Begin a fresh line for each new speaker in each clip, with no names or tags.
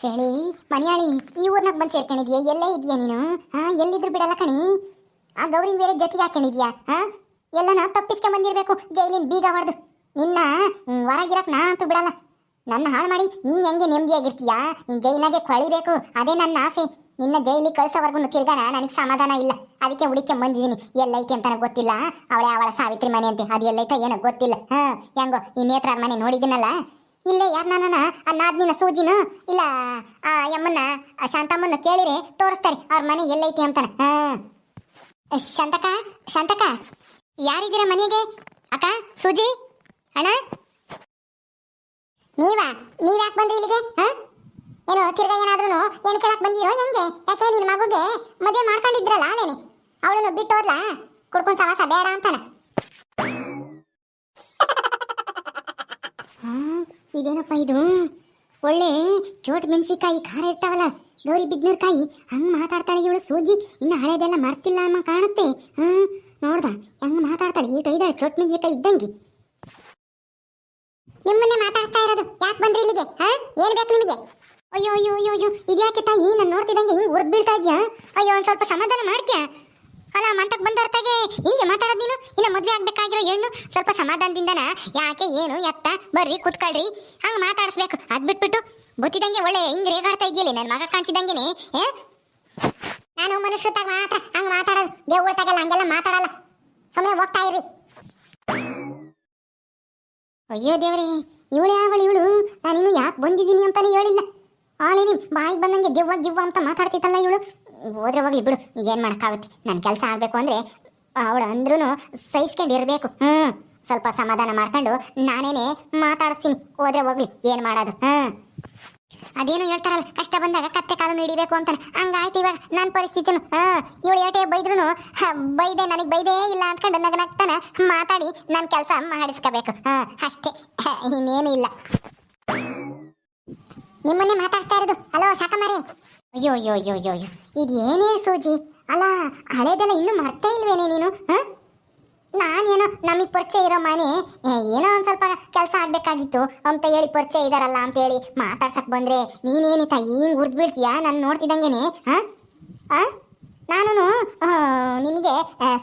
ಸೇಳಿ ಮನಿಯಾಳಿ, ಈ ಊರ್ನಾಗ ಬಂದು ಸೇರ್ಕೊಂಡಿದ್ಯಾ? ಎಲ್ಲೇ ಇದೆಯಾ ನೀನು? ಹಾ, ಎಲ್ಲಿದ್ರು ಬಿಡಲ್ಲ ಕಣಿ. ಆ ಗೌರಿ ಬೇರೆ ಜೊತೆಗೆ ಹಾಕೊಂಡಿದ್ಯಾ? ಹಾ? ಎಲ್ಲನ ತಪ್ಪಿಸ್ಕೊಂಡ್ ಬಂದಿರ್ಬೇಕು, ಜೈಲಿನ ಬೀಗ ಹೊಡೆದು. ನಿನ್ನ ಹೊರಗಿರಕ್ ನಾ ಅಂತೂ ಬಿಡಲ್ಲ. ನನ್ನ ಹಾಳು ಮಾಡಿ ನೀನ್ ಹೆಂಗೆ ನೆಮ್ಮದಿಯಾಗಿರ್ತೀಯಾ ನೀನ್ ಜೈಲಾಗೆ ಕೊಳಿಬೇಕು, ಅದೇ ನನ್ನ ಆಸೆ. ನಿನ್ನ ಜೈಲಿಗೆ ಕಳ್ಸೋವರೆಗೂ ತಿರ್ಗಾನ ನನಗೆ ಸಮಾಧಾನ ಇಲ್ಲ. ಅದಕ್ಕೆ ಹುಡುಕೊಂಡ್ ಬಂದಿದ್ದೀನಿ ಎಲ್ಲೈತಿ ಅಂತ ನನಗೆ ಗೊತ್ತಿಲ್ಲ. ಅವಳೆ ಅವಳ ಸಾವಿತ್ರಿ ಮನೆ ಅಂತೆ. ಅದು ಎಲ್ಲೈತ ಏನೋ ಗೊತ್ತಿಲ್ಲ. ಹಾ, ಹೆಂಗೋ ಈ ನೇತ್ರ ಮನೆ ನೋಡಿದ್ದೀನಲ್ಲ ಇಲ್ಲೇ ಯಾರನ್ನ ನಾದ್ನಿನ ಸೂಜಿನ, ಇಲ್ಲ, ಆ ಯಮ್ಮನ್ನ, ಆ ಶಾಂತಮ್ಮನ ಕೇಳಿರಿ ತೋರಿಸ್ತಾರೆ. ಅವ್ರ ಮನೆ ಎಲ್ಲೈತಿ ಅಂತಾನೆ. ಹಾ. ಶಾಂತಕ ಶಾಂತಕ ಯಾರಿದ್ದೀರ ಮನೆಗೆ? ಅಕ್ಕ, ಸೂಜಿ, ಅಣ್ಣ? ನೀವಾ? ಯಾಕೆ ಬಂದ್ರಿ ಇಲ್ಲಿಗೆ? ಹಾ? ಏನು ತಿರ್ಗ ಏನಾದ್ರೂ ಏನು ಕೇಳಕ್ ಬಂದಿರೋ ಹೆಂಗೆ? ಯಾಕೆ ನಿನ್ನ ಮಗುಗೆ ಮದುವೆ ಮಾಡ್ಕೊಂಡಿದ್ರಲ್ಲ ಅಲ್ಲೇನೆ ಅವಳನ್ನು ಬಿಟ್ಟು ಹೋದ್ಲಾ ಕುಡ್ಕೊಂಡ್ ಸವಾಸ ಬೇಡ ಅಂತಾನ ಹಾ ಇದೇನಪ್ಪ ಇದು? ಒಳ್ಳೆ ಚೋಟ್ ಮೆಣಸಿಕಾಯಿ ಖಾರ ಇರ್ತಾವಲ್ಲ, ಗೌರಿ ಬಿದ್ನರ್ಕಾಯಿ ಹಂಗ್ ಮಾತಾಡ್ತಾಳೆ ಇವಳು ಸೂಜಿ. ಇನ್ನು ಹಳೆದೆಲ್ಲ ಮರ್ತಿಲ್ಲ ಅಮ್ಮ, ಕಾಣುತ್ತೆ. ಹ್ಮ್ ನೋಡ್ದ, ಹೆಂಗ್ ಮಾತಾಡ್ತಾಳೆ. ಈಟ ಇದ್ದಾಳೆ ಚೋಟ್ ಮೆಣಸಿಕಾಯಿ ಇದ್ದಂಗೆ. ನಿಮ್ಮನ್ನೇ ಮಾತಾಡ್ತಾ ಇರೋದು. ಯಾಕೆ ಬಂದ್ರಿ ಇಲ್ಲಿಗೆ? ಹಾ, ಏನ್ ಬೇಕು ನಿಮಗೆ? ಅಯ್ಯೋ ಅಯ್ಯೋ ಅಯ್ಯೋ ಅಯ್ಯೋ, ಇದ್ಯಾಕೆ ತಾಯಿ? ನಾನು ನೋಡ್ತಿದ್ದಂಗೆ ಹಿಂಗೆ ಉರ್ದ್ ಬೀಳ್ತಾ ಇದ್ಯಾ? ಅಯ್ಯೋ, ಒಂದ್ ಸ್ವಲ್ಪ ಸಮಾಧಾನ ಮಾಡ್ಕ್ಯಾ ಅಲ್ಲ ಮಂಟಕ್ ಬಂದರ್ತಾಗೆ ಹಿಂಗೆ ಮಾತಾಡೋದು ನೀನು? ಇನ್ನು ಮದುವೆ ಆಗ್ಬೇಕಾಗಿರೋ ಹೆಣ್ಣು ಸ್ವಲ್ಪ ಸಮಾಧಾನದಿಂದನ? ಯಾಕೆ ಏನು ಎತ್ತ? ಬರ್ರಿ, ಕುತ್ಕೊಳ್ರಿ. ಹಂಗೆ ಮಾತಾಡಿಸ್ಬೇಕು. ಅದ್ ಬಿಟ್ಬಿಟ್ಟು ಗೊತ್ತಿದಂಗೆ ಒಳ್ಳೆ ಹಿಂಗೆ ರೇಗಾಡ್ತಾ ಇದೆಯಲ್ಲ ನನ್ನ ಮಗ ಕಾಣ್ತಿದ್ದಂಗೆನೆ ಏ ನಾನು ಮನುಷ್ಯತಾಗ ಮಾತ್ರ ಹಂಗೆ ಮಾತಾಡೋದು. ದೇವ್ಗಳ್ತಾಗೆಲ್ಲ ಹಂಗೆಲ್ಲ ಮಾತಾಡಲ್ಲ. ಸುಮ್ಮನೆ ಹೋಗ್ತಾ ಇರಿ ಅಯ್ಯೋ ದೇವ್ರೇ, ಇವಳು ಯಾವಳು ಇವಳು. ನಾನಿನ್ನು ಯಾಕೆ ಬಂದಿದ್ದೀನಿ ಅಂತಾನೆ ಹೇಳಿಲ್ಲ. ಆಳೇನಿ ಬಾಯಿಗೆ ಬಂದಂಗೆ ದೆವ್ವ ಗಿವ್ವ ಅಂತ ಮಾತಾಡ್ತಿತ್ತಲ್ಲ ಇವಳು. ಹೋದ್ರೆ ಹೋಗ್ಲಿ, ಬಿಡು. ಏನು ಮಾಡೋಕ್ಕಾಗುತ್ತೆ? ನನ್ನ ಕೆಲಸ ಆಗಬೇಕು ಅಂದರೆ ಅವಳು ಅಂದ್ರೂ ಸಹಿಸ್ಕೊಂಡು ಇರಬೇಕು. ಹ್ಞೂ ಸ್ವಲ್ಪ ಸಮಾಧಾನ ಮಾಡ್ಕೊಂಡು ನಾನೇನೆ ಮಾತಾಡಿಸ್ತೀನಿ. ಹೋದ್ರೆ ಹೋಗ್ಲಿ, ಏನು ಮಾಡೋದು? ಹ್ಞೂ ಅದೇನು ಹೇಳ್ತಾರಲ್ಲ, ಕಷ್ಟ ಬಂದಾಗ ಕತ್ತೆ ಕಾಲು ಹಿಡಿಬೇಕು ಅಂತ ಹಂಗಾಯ್ತು ಇವಾಗ ನನ್ನ ಪರಿಸ್ಥಿತಿನು. ಹಾಂ ಇವಳು ಏಟೆ ಬೈದ್ರು ಬೈದೆ, ನನಗೆ ಬೈದೇ ಇಲ್ಲ ಅಂದ್ಕೊಂಡು ನಗ ನಗ್ತಾನ ಮಾತಾಡಿ ನನ್ನ ಕೆಲಸ ಮಾಡಿಸ್ಕೋಬೇಕು. ಹಾ ಅಷ್ಟೇ. ಇನ್ನೇನು ಇಲ್ಲ. ನಿಮ್ಮನ್ನೇ ಮಾತಾಡ್ತಾ ಇರೋದು. ಹಲೋ ಸಾಕಮಾರೆ ಅಯ್ಯೋ ಅಯ್ಯೋ ಅಯ್ಯೋ ಅಯ್ಯೋ ಇದೇನೇ ಸೂಜಿ? ಅಲ್ಲ, ಹಳೇದೆಲ್ಲ ಇನ್ನೂ ಮರ್ತಾ ಇಲ್ವೇನೆ ನೀನು, ಹಾ? ನಾನೇನೋ ನಮಗೆ ಪರಿಚಯ ಇರೋ ಮನೆ. ಏನೋ ಒಂದು ಸ್ವಲ್ಪ ಕೆಲಸ ಆಗಬೇಕಾಗಿತ್ತು. ಅಂತ ಹೇಳಿ ಪರಿಚಯ ಇದಾರಲ್ಲ ಅಂತ ಹೇಳಿ ಬಂದ್ರೆ ನೀನೇನಿತ ಹಿಂಗೆ ಹುರಿದು ಬೀಳ್ತೀಯಾ ನಾನು ನೋಡ್ತಿದ್ದಂಗೆನೆ, ಹಾಂ? ಹಾಂ? ನಾನು ನಿಮಗೆ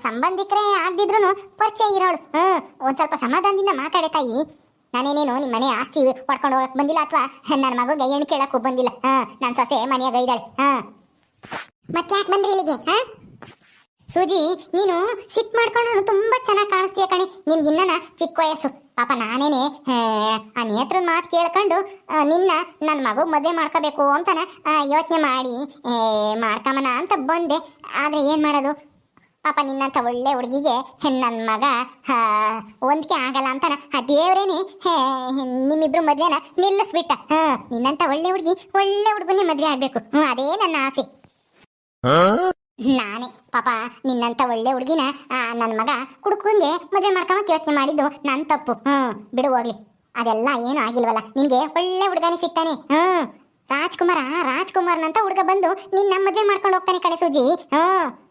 ಸಂಬಂಧಿಕರೇ ಆಗದಿದ್ರು ಪರಿಚಯ ಇರೋಳು. ಹ್ಞೂ ಒಂದು ಸ್ವಲ್ಪ ಸಮಾಧಾನದಿಂದ ಮಾತಾಡೆ ತಾಯಿ. ನಾನೇನೇನು ನಿಮ್ಮ ಮನೆ ಆಸ್ತಿ ಪಡ್ಕೊಂಡು ಹೋಗಕ್ಕೆ ಬಂದಿಲ್ಲ ಅಥವಾ ನನ್ನ ಮಗುಗೆ ಎಣ್ಣೆ ಕೇಳಕ್ಕೂ ಬಂದಿಲ್ಲ. ಹಾಂ ನನ್ನ ಸೊಸೆ ಮನೆಯಾಗ ಇದ್ದಾಳೆ ಮತ್ತೆ ಯಾಕೆ ಬಂದ್ರಿ ಇಲ್ಲಿಗೆ? ಸೂಜಿ ನೀನು ಸಿಟ್ ಮಾಡ್ಕೊಂಡು ತುಂಬಾ ಚೆನ್ನಾಗಿ ಕಾಣಿಸ್ತೀಯ ಕಣೆ. ನಿಮ್ಗೆ ಇನ್ನನ ಚಿಕ್ಕ ವಯಸ್ಸು. ಪಾಪ ನಾನೇನೆ ಆ, ನೇತ್ರ ಮಾತು ಕೇಳ್ಕೊಂಡು ನಿನ್ನ ನನ್ನ ಮಗು ಮದುವೆ ಮಾಡ್ಕೋಬೇಕು ಅಂತಾನ ಯೋಚನೆ ಮಾಡಿ ಮಾಡ್ಕಮನ ಅಂತ ಬಂದೆ. ಆದರೆ ಏನು ಮಾಡೋದು? ಪಾಪ ನಿನ್ನಂತ ಒಳ್ಳೆ ಹುಡುಗಿಗೆ ನನ್ನ ಮಗ ಹೊಂದಿಕೆ ಆಗಲ್ಲ ಅಂತಾನ. ಆ ದೇವ್ರೇನಿ ನಿಮ್ಮಿಬ್ರು ಮದ್ವೆನ ನಿಲ್ಲಿಸ್ಬಿಟ್ಟ. ಹಾ ನಿನ್ನಂತ ಒಳ್ಳೆ ಹುಡುಗಿ ಒಳ್ಳೆ ಹುಡುಗನೇ ಮದ್ವೆ ಆಗ್ಬೇಕು. ಅದೇ ನನ್ನ ಆಸೆ. ನಾನೇ. ಪಾಪ ನಿನ್ನಂತ ಒಳ್ಳೆ ಹುಡುಗಿನ ನನ್ನ ಮಗ ಕುಡುಕಂಗೆ ಮದುವೆ ಮಾಡ್ಕೊಂಬ ಯೋಚನೆ ಮಾಡಿದ್ದು ನನ್ನ ತಪ್ಪು. ಹ್ಮ್ ಬಿಡು ಹೋಗ್ಲಿ. ಅದೆಲ್ಲ ಏನು ಆಗಿಲ್ವಲ್ಲ. ನಿನ್ಗೆ ಒಳ್ಳೆ ಹುಡುಗನೇ ಸಿಗ್ತಾನೆ. ಹ್ಮ್. ರಾಜ್ಕುಮಾರ ರಾಜ್ಕುಮಾರ್ನಂತ ಹುಡುಗ ಬಂದು ನಿನ್ನ ಮದ್ವೆ ಮಾಡ್ಕೊಂಡು ಹೋಗ್ತಾನೆ ಕಡೆ ಸೂಜಿ. ಹ್ಮ್.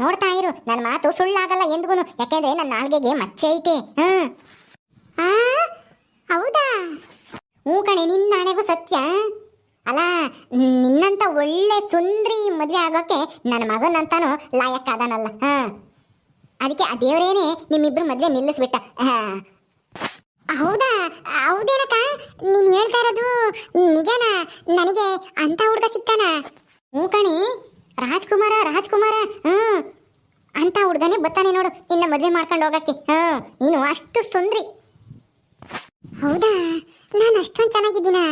ನೋಡ್ತಾ ಇರು ನನ್ನ ಮಾತು ಸುಳ್ಳಾಗಲ್ಲ ಎಂದ್ಗೂನು. ಯಾಕೆಂದ್ರೆ ನನ್ನ ನಾಲ್ಗೆಗೆ ಮಚ್ಚೆ ಐತೆ. ಹೌದಾ? ಹ್ಞೂ ಕಣೆ, ನಿನ್ನ ಹಣೆಗೂ ಸತ್ಯ. ಅಲ್ಲ, ನಿನ್ನಂತ ಒಳ್ಳೆ ಸುಂದ್ರಿ ಮದುವೆ ಆಗೋಕೆ ನನ್ನ ಮಗನಂತಾನು ಲಾಯಕ್ ಅದಾನಲ್ಲ ಹಾ. ಅದಕ್ಕೆ ಆ ದೇವರೇನೆ ನಿಮ್ಮಿಬ್ರು ಮದುವೆ ನಿಲ್ಲಿಸ್ಬಿಟ್ಟ. ಹೌದಾ? ಹೌದೇನಕ್ಕ? ನೀನ್ ಹೇಳ್ತಾ ಇರೋದು ನಿಜನಾ? ನನಗೆ ಅಂತ ಹುಡುಗ ಸಿಕ್ತಾನ ಹ್ಞೂ ಕಣಿ ರಾಜ್ಕುಮಾರ ರಾಜ್ಕುಮಾರ, ಹ್ಮ್. ಅಂತ ಹುಡುಗನೇ ಬರ್ತಾನೆ ನೋಡು, ನಿನ್ನ ಮದುವೆ ಮಾಡ್ಕೊಂಡು ಹೋಗಕ್ಕೆ. ಹ್ಞೂ ನೀನು ಅಷ್ಟು ಸುಂದ್ರಿ. ಹೌದಾ? ನಾನು ಅಷ್ಟೊಂದು ಚೆನ್ನಾಗಿದ್ದೀನಾ?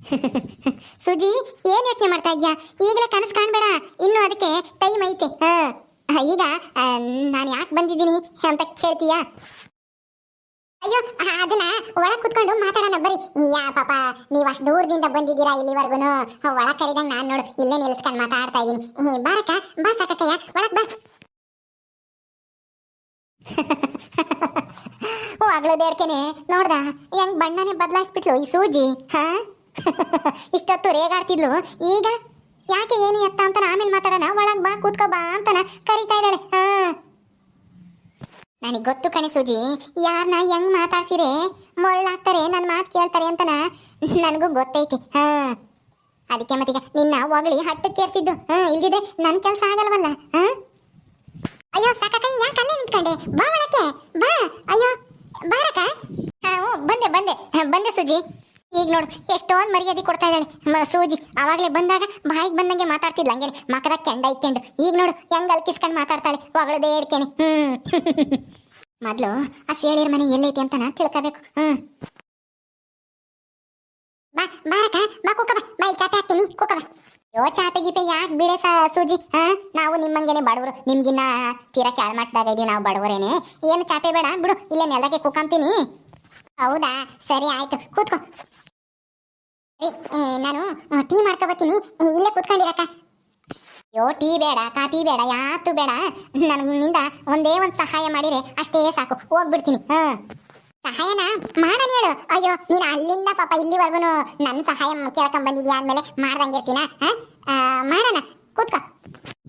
ಸುಜಿ, ಏನು ಯೋಚನೆ ಮಾಡ್ತಾ ಇದ್ಯಾ? ಈಗಲೇ ಕನಸು ಕಾಣ್ಬೇಡ, ಇನ್ನು ಅದಕ್ಕೆ ಟೈಮ್ ಐತೆ. ಹ, ಈಗ ನಾನು ಯಾಕೆ ಬಂದಿದ್ದೀನಿ ಅಂತ ಕೇಳ್ತೀಯಾ? ಅಯ್ಯೋ ಅದನ್ನ ಒಳಗೆ ಕುತ್ಕೊಂಡು ಮಾತಾಡೋಣ ಬರಿ ಯಾ, ಪಾಪ, ನೀವು ಅಷ್ಟು ದೂರದಿಂದ ಬಂದಿದ್ದೀರಾ ಇಲ್ಲಿವರೆಗೂ ಒಳ ಕರಿದಂಗ್ ನಾನು ನೋಡು, ಇಲ್ಲೇ ನಿಲ್ಸ್ಕೊಂಡು ಮಾತಾಡ್ತಾ ಇದ್ದೀನಿ ಬಾರಕ ಬಾ ಸಾಕಕ್ಕಯ್ಯ, ಒಳಗ್ ಬಾ. ಓ ಅಗ್ಳು ಬೇಡ್ಕೆನೆ, ನೋಡ್ದ, ಹೆಂಗ್ ಬಣ್ಣನೆ ಬದಲಾಯಿಸ್ಬಿಟ್ಲು ಈ ಸೂಜಿ, ಹ? ಇಷ್ಟೊತ್ತು ರೇಗಾಡ್ತಿದ್ಲು, ಈಗ? ಯಾಕೆ ಏನು ಎತ್ತ ಅಂತ ಆಮೇಲೆ ಮಾತಾಡೋಣ, ಒಳಗ್ ಬಾ, ಕೂತ್ಕೋ ಬಾ ಅಂತನ ಕರಿತಾ ಇದ್ದಾಳೆ, ಹಾ? ನನಗೆ ಗೊತ್ತು ಕಣೆ ಸೂಜಿ. ಯಾರನ್ನ ಹೆಂಗ್ ಮಾತಾಡ್ಸಿರೆ ಮೊರಳಾಗ್ತಾರೆ ನನ್ನ ಮಾತು ಕೇಳ್ತಾರೆ ಅಂತನ? ನನಗೂ ಗೊತ್ತೈತಿ. ಹಾ. ಅದಕ್ಕೆ ಮತ್ತೀಗ ನಿನ್ನ ಹೊಗಳಿ ಹಟ್ಟಕ್ಕೆ ಕೇರ್ಸಿದ್ದು ಹಾ, ಇಲ್ದಿದ್ರೆ ನನ್ನ ಕೆಲಸ ಆಗಲ್ವಲ್ಲ? ಅಯ್ಯೋ, ಸಾಕಕ್ಕ ಯಾಕೆ ಅಲ್ಲೇ ನಿಂತ್ಕೊಂಡೆ? ಬಾ ಒಳಕ್ಕೆ, ಬಾ. ಅಯ್ಯೋ ಬಾರಕ ಹಾ ಬಂದೆ ಬಂದೆ. ಬಂದೆ ಸುಜಿ. ಈಗ ನೋಡು, ಎಷ್ಟೊಂದು ಮರ್ಯಾದೆ ಕೊಡ್ತಾ ಇದ್ದಾಳೆ. ಸೂಜಿ, ಅವಾಗಲೇ ಬಂದಾಗ ಬಾಯಿಗೆ ಬಂದಂಗೆ ಮಾತಾಡ್ತಿದ್ಲ ಹಂಗೆ ಮಕದ ಕೆಂಡ ಇಕ್ಕೆಂಡು. ಈಗ ನೋಡು, ಹೆಂಗ್ ಅಲ್ಕಿಸ್ಕೊಂಡು ಮಾತಾಡ್ತಾಳೆ. ಒಗಳದೇ ಹೇಳ್ಕೇನೆ ಹ್ಮ್. ಮೊದ್ಲು ಆ ಸೇಳಿರ ಮನೆ ಎಲ್ಲೈತಿ ಅಂತ ನಾನು ತಿಳ್ಕೋಬೇಕು. ಹ್ಮ್. ಬಾ ಬಾರಕ ಬಾ ಕುಕ್ಕಬ ಬಾ. ಹಾಕ್ತೀನಿ. ಕುಕ್ಕ ಬಾ. ಯೋ ಚಾಪೆ ಗೀಪೆ ಯಾಕೆ ಬಿಡೆ ಸಾ, ಸೂಜಿ? ಹಾ? ನಾವು ನಿಮ್ಮಂಗೆನೆ ಬಡವರು. ನಿಮ್ಗಿನ್ನ ತೀರಾ ಕೆಳಮಟ್ಟದಾಗ ಇದೀವಿ ನಾವು ಬಡವರೇನೆ. ಏನು ಚಾಪೆ ಬೇಡ? ಬಿಡು, ಇಲ್ಲೇ ನೆಲಕ್ಕೆ ಕುಕ್ಕಂತೀನಿ ಹೌದಾ? ಸರಿ ಆಯ್ತು. ಕೂತ್ಕೋ. ನಾನು ಟೀ ಮಾಡ್ಕೊಬತ್ತೀನಿ. ಇಲ್ಲೇ ಕೂತ್ಕೊಂಡಿರಕ್ಕ. ಯೋ ಟೀ ಬೇಡ ಕಾಫಿ ಬೇಡ ಯಾತು ಬೇಡ. ನಿಂದ ಒಂದೇ ಒಂದು ಸಹಾಯ ಮಾಡಿದ್ರೆ ಅಷ್ಟೇ ಸಾಕು. ಹೋಗ್ಬಿಡ್ತೀನಿ. ಹಾ. ಸಹಾಯನ ಮಾಡೋಣ ಹೇಳು. ಅಯ್ಯೋ, ನೀನು ಅಲ್ಲಿಂದ ಪಾಪ ಇಲ್ಲಿವರೆಗೂ ನನ್ನ ಸಹಾಯ ಕೇಳ್ಕೊಂಡ್ ಬಂದಿದ್ಯಾ ಅಂದಮೇಲೆ ಮಾಡ್ದಂಗೆ ಇರ್ತೀನ? ಹಾ? ಮಾಡೋಣ. ಕೂತ್ಕೋ.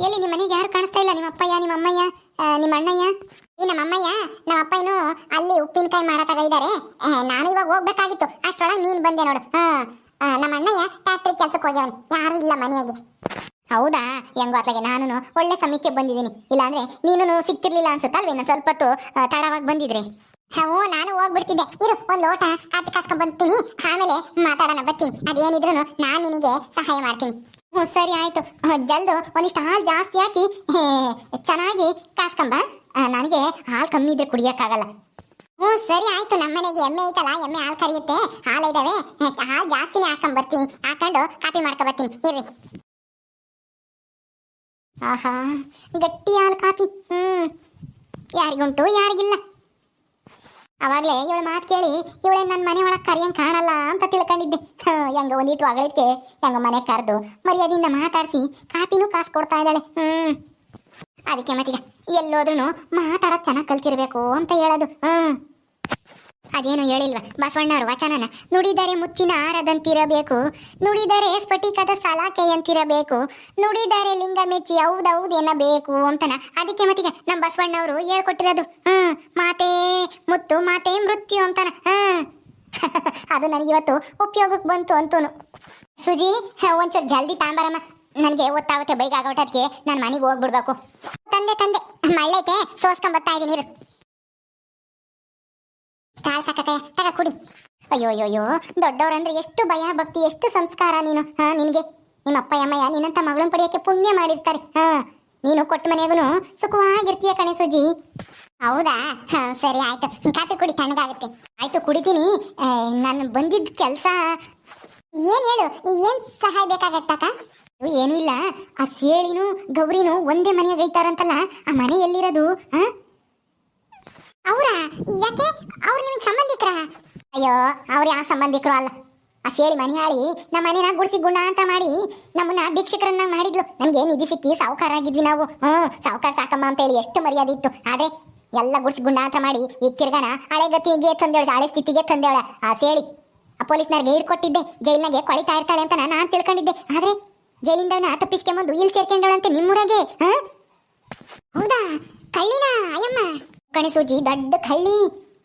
ಎಲ್ಲಿ ನಿಮ್ಮ ಮನೆಗೆ ಯಾರು ಕಾಣಿಸ್ತಾ ಇಲ್ಲ? ನಿಮ್ಮ ಅಪ್ಪಯ್ಯ ನಿಮ್ಮ ಅಮ್ಮಯ್ಯ ನಿಮ್ಮ ಅಣ್ಣಯ್ಯ? ಈ ನಮ್ಮ ಅಮ್ಮಯ್ಯ ನಮ್ಮ ಏನು ಅಲ್ಲಿ ಉಪ್ಪಿನಕಾಯಿ ಮಾಡತಾಗ ಇದ್ದಾರೆ ನಾನು ಇವಾಗ ಹೋಗ್ಬೇಕಾಗಿತ್ತು. ಅಷ್ಟೊಳಗೆ ನೀನು ಬಂದೆ ನೋಡು. ಹಾ ನಮ್ಮ ಅಣ್ಣಯ್ಯ ಟ್ಯಾಕ್ಟ್ರಿ ಕೆಲ್ಸಕ್ಕೆ ಹೋಗ್ಯವನು. ಯಾರು ಇಲ್ಲ ಮನೆಯಾಗೆ. ಹೌದಾ? ಹೆಂಗೋ ಅತ್ಲಾಗೆ ನಾನು ಒಳ್ಳೆ ಸಮಯಕ್ಕೆ ಬಂದಿದ್ದೀನಿ. ಇಲ್ಲಾಂದ್ರೆ ನೀನು ಸಿಕ್ತಿರ್ಲಿಲ್ಲ ಅನ್ಸುತ್ತಲ್ವೇ ನಾನು ಸ್ವಲ್ಪ ಹೊತ್ತು ತಡವಾಗಿ ಬಂದಿದ್ರೆ. ಹ್ಞೂ ನಾನು ಹೋಗ್ಬಿಡ್ತಿದ್ದೆ. ಇರು, ಒಂದು ಲೋಟ ಕಾಸ್ಕೊಂಡ್ ಬಂತೀನಿ ಆಮೇಲೆ ಮಾತಾಡೋಣ, ಬರ್ತೀನಿ. ಅದೇನಿದ್ರು ನಾನು ನಿನಗೆ ಸಹಾಯ ಮಾಡ್ತೀನಿ. ಹ್ಞೂ ಸರಿ ಆಯ್ತು. ಜಲ್ದು ಒಂದಿಷ್ಟು ಹಾಲು ಜಾಸ್ತಿ ಹಾಕಿ ಚೆನ್ನಾಗಿ ಕಾಸ್ಕೊಂಬ. ನನಗೆ ಹಾಲು ಕಮ್ಮಿ ಇದ್ರೆ ಕುಡಿಯೋಕ್ಕಾಗಲ್ಲ. ಹ್ಞೂ ಸರಿ ಆಯ್ತು. ನಮ್ಮ ಮನೆಗೆ ಎಮ್ಮೆ ಐತಲ್ಲ, ಎಮ್ಮೆ ಹಾಲು ಕರಿಯುತ್ತೆ. ಹಾಲು ಇದ್ದಾವೆ ಹಾಲು ಜಾಸ್ತಿನೇ ಹಾಕೊಂಡ್ ಬರ್ತೀನಿ. ಹಾಕೊಂಡು ಕಾಪಿ ಮಾಡ್ಕೊಬರ್ತೀನಿ ಇರ್ರಿ. ಆಹಾ, ಗಟ್ಟಿ ಹಾಲು ಕಾಫಿ. ಹ್ಮ್, ಯಾರಿಗುಂಟು, ಯಾರಿಗಿಲ್ಲ. ಅವಾಗಲೇ ಇವಳ ಮಾತು ಕೇಳಿ ಇವಳೆ ನನ್ನ ಮನೆ ಒಳಗೆ ಕರಿಯಂಗೆ ಕಾಣಲ್ಲ ಅಂತ ತಿಳ್ಕೊಂಡಿದ್ದೆ. ಹೆಂಗ ಒಂದಿಟ್ಟು ಅಗಳಕ್ಕೆ ಹೆಂಗ ಮನೆ ಕರೆದು ಮರ್ಯಾದೆಯಿಂದ ಮಾತಾಡಿಸಿ ಕಾಪಿನೂ ಕಾಸು ಕೊಡ್ತಾ ಇದ್ದಾಳೆ. ಹ್ಮ್. ಅದಕ್ಕೆ ಮತ್ತೀಗ ಎಲ್ಲೋದ್ರೂ ಮಾತಾಡೋದು ಚೆನ್ನಾಗಿ ಕಲ್ತಿರಬೇಕು ಅಂತ ಹೇಳೋದು. ಹ್ಮ್. ಅದೇನು ಹೇಳಿಲ್ವ? ಬಸವಣ್ಣವ್ರ ವಚನನ. ನುಡಿದರೆ ಮುತ್ತಿನ ಆರದಂತಿರಬೇಕು. ನುಡಿದರೆ ಸ್ಫಟಿಕದ ಸಲಾಕೆಯಂತಿರಬೇಕು. ನುಡಿದರೆ ಲಿಂಗ ಮೆಚ್ಚಿ ಎನ್ನಬೇಕು ಅಂತನ. ಅದಕ್ಕೆ ಮತ್ತಿಗೆ ನಮ್ಮ ಬಸವಣ್ಣವರು ಹೇಳ್ಕೊಟ್ಟಿರೋದು. ಹ್ಮ್, ಮಾತೇ ಮುತ್ತು, ಮಾತೇ ಮೃತ್ಯು ಅಂತನ. ಹ್ಮ್. ಅದು ನನಗಿವತ್ತು ಉಪಯೋಗಕ್ಕೆ ಬಂತು ಅಂತೂನು. ಸುಜಿ ಒಂಚೂರು ಜಲ್ದಿ ತಾಂಬಾರಮ್ಮ. ನನಗೆ ಗೊತ್ತಾಗುತ್ತೆ ಬೈಕ್ ಆಗೋಟಕ್ಕೆ ನಾನು ಮನೆಗೆ ಹೋಗ್ಬಿಡ್ಬೇಕು. ತಂದೆ ತಂದೆ, ಮಳ್ಳೈತೆ ಇದೀನಿ ಇರು. ಕಾಲ್ ಸಾಕಕ್ಕ, ತಗ ಕುಡಿ. ಅಯ್ಯೋ ಅಯ್ಯೋ ದೊಡ್ಡವರಂದ್ರೆ ಎಷ್ಟು ಭಯ, ಭಕ್ತಿ, ಎಷ್ಟು ಸಂಸ್ಕಾರ ನೀನು, ಹಾ, ನಿನಗೆ? ನಿಮ್ಮ ಅಪ್ಪ ಅಮ್ಮಯ್ಯ, ನಿನ್ನಂತ ಮಗಳನ್ನ ಪಡೆಯೋಕೆ ಪುಣ್ಯ ಮಾಡಿರ್ತಾರೆ, ಹಾ. ನೀನು ಕೊಟ್ಟ ಮನೆಗೂ ಸುಖವಾಗಿರ್ತೀಯ ಕಣೆ ಸುಜಿ. ಹೌದಾ? ಹಾಂ, ಸರಿ ಆಯ್ತು. ಕಾಫಿ ಕುಡಿ, ತಣ್ಣಗಾಗುತ್ತೆ. ಆಯ್ತು, ಕುಡಿತೀನಿ. ನಾನು ಬಂದಿದ್ದ ಕೆಲಸ. ಏನು ಹೇಳು, ಏನು ಸಹಾಯ ಬೇಕಾಗತ್ತಕ್ಕ? ಏನೂ ಇಲ್ಲ. ಆ ಸೇಳಿನೂ ಗೌರಿನು ಒಂದೇ ಮನೆಯಾಗ ಐತಾರಂತಲ್ಲ, ಆ ಮನೆ ಎಲ್ಲಿರೋದು, ಹಾ? ಅವರ? ಯಾಕೆ? ಅವ್ರು ನಿಮಗೆ ಸಂಬಂಧಿಕರ? ಅಯ್ಯೋ, ಅವ್ರು ಯಾವ ಸಂಬಂಧಿಕರು ಅಲ್ಲ. ಆ ಸೇಳಿ ಮನೆ ಹಾಳಿ ನಮ್ಮ ಮನೆನ ಗುಡಿಸಿ ಗುಣ ಅಂತ ಮಾಡಿ ನಮ್ಮನ್ನ ಭಿಕ್ಷಕರನ್ನ ಮಾಡಿದ್ಲು. ನಮ್ಗೆ ನಿಧಿ ಸಿಕ್ಕಿ ಸಾವುಕಾರ ಆಗಿದ್ವಿ ನಾವು. ಹ್ಮ್, ಸಾವುಕಾರ ಸಾಕಮ್ಮ ಅಂತ ಹೇಳಿ ಎಷ್ಟು ಮರ್ಯಾದೆ ಇತ್ತು. ಆದ್ರೆ ಎಲ್ಲ ಗುಡ್ಸಿ ಗುಂಡ ಅಂತ ಮಾಡಿ ಈಗ ತಿರ್ಗನ ಹಳೆ ಗತಿಗೆ ತಂದೇಳ ಹಳೆ ಸ್ಥಿತಿಗೆ ತಂದೇಳ ಆ ಸೇಳಿ ಆ ಪೊಲೀಸ್ನವ್ರಿಗೆ ಹಿಡ್ಕೊಟ್ಟಿದ್ದೆ. ಜೈಲ್ನಾಗೆ ಕೊಳಿತಾ ಇರ್ತಾಳೆ ಅಂತ ನಾನು ತಿಳ್ಕೊಂಡಿದ್ದೆ. ಆದ್ರೆ ಜೈಲಿಂದವನ್ನ ತಪ್ಪಿಸ್ಕೊಂಬಂದು ಇಲ್ಲಿ ಸೇರ್ಕೊಂಡವಳಂತೆ ನಿಮ್ಮೂರಾಗೆ ಹಾ ಹೌದಾ? ಕಳ್ಳಿನ? ಅಯ್ಯಮ್ಮ! ಕಣೆ ಸೂಜಿ, ದೊಡ್ಡ ಕಳ್ಳಿ.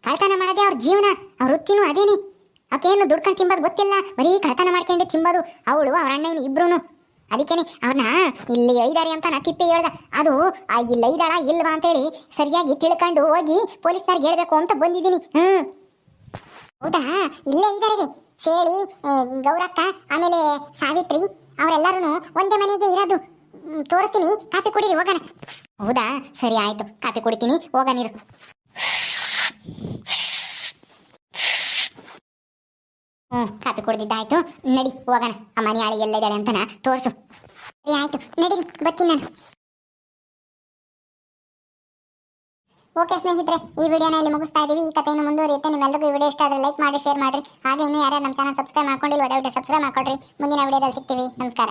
ಕಳ್ತನ ಮಾಡೋದೇ ಅವ್ರ ಜೀವನ, ಅವ್ರ ವೃತ್ತಿನೂ ಅದೇನೆ. ಆಕೇನು ದುಡ್ಕೊಂಡು ತಿಂಬೋದು ಗೊತ್ತಿಲ್ಲ. ಬರೀ ಕಳ್ತನ ಮಾಡ್ಕೊಂಡೆ ತಿಂಬೋದು ಅವಳು, ಅವ್ರ ಅಣ್ಣಯ್ಯನು ಇಬ್ರು ಅದಕ್ಕೇನೆ ಅವ್ರನ್ನ ಇಲ್ಲಿ ಐದಾರಿ ಅಂತ ನಾ ತಿಪ್ಪಿ ಹೇಳ್ದ. ಅದು ಆ ಇಲ್ಲಿ ಐದಾಳ ಇಲ್ವಾ ಅಂತೇಳಿ ಸರಿಯಾಗಿ ತಿಳ್ಕೊಂಡು ಹೋಗಿ ಪೊಲೀಸ್ನವ್ರಿಗೆ ಹೇಳ್ಬೇಕು ಅಂತ ಬಂದಿದ್ದೀನಿ. ಹ್ಞೂ ಹೌದಾ? ಇಲ್ಲೇ ಐದಾರಿಗೆ. ಸೇಳಿ ಗೌರಕ್ಕ, ಆಮೇಲೆ ಸಾವಿತ್ರಿ ಅವರೆಲ್ಲರೂ ಒಂದೇ ಮನೆಗೆ ಇರೋದು. ತೋರಿಸ್ತೀನಿ. ಕಾಫಿ ಕುಡೀರಿ, ಹೋಗೋಣ. ಹೌದಾ? ಸರಿ ಆಯ್ತು. ಕಾಫಿ ಕುಡಿತೀನಿ. ಹೋಗ ನೀರು. ಹ್ಞೂ ಕಾಫಿ ಕುಡ್ದಿದ್ದಾಯ್ತು. ನಡಿ, ಹೋಗೋಣ. ಆ ಮನೆಯಾಳಿ ಎಲ್ಲಿದ್ದಾಳೆ ಅಂತನ ತೋರಿಸು. ಸರಿ ಆಯ್ತು. ನಡೀರಿ, ಬರ್ತೀನಿ ನಾನು. ಓಕೆ ಸ್ನೇಹಿತರೆ, ಈ ವಿಡಿಯೋನ ಇಲ್ಲಿ ಮುಗಿಸ್ತಾ ಇದ್ದೀವಿ ಈ ಕಥೆಯನ್ನು ಮುಂದುವರಿಯುತ್ತೆ. ನಿಮ್ಮೆಲ್ಲರಿಗೂ ಈ ವಿಡಿಯೋ ಇಷ್ಟ ಆದರೆ ಲೈಕ್ ಮಾಡಿ, ಶೇರ್ ಮಾಡಿರಿ. ಹಾಗೆ ಇನ್ನೂ ಯಾರು ನಮ್ಮ ಚಾನಲ್ ಸಬ್ಸ್ಕ್ರೈಬ್ ಮಾಡ್ಕೊಂಡಿಲ್ಲ ದಯವಿಟ್ಟು ಸಬ್ಸ್ಕ್ರೈಬ್ ಮಾಡ್ಕೊಡ್ರಿ. ಮುಂದಿನ ವಿಡಿಯೋದಲ್ಲಿ ಸಿಗ್ತೀವಿ. ನಮಸ್ಕಾರ.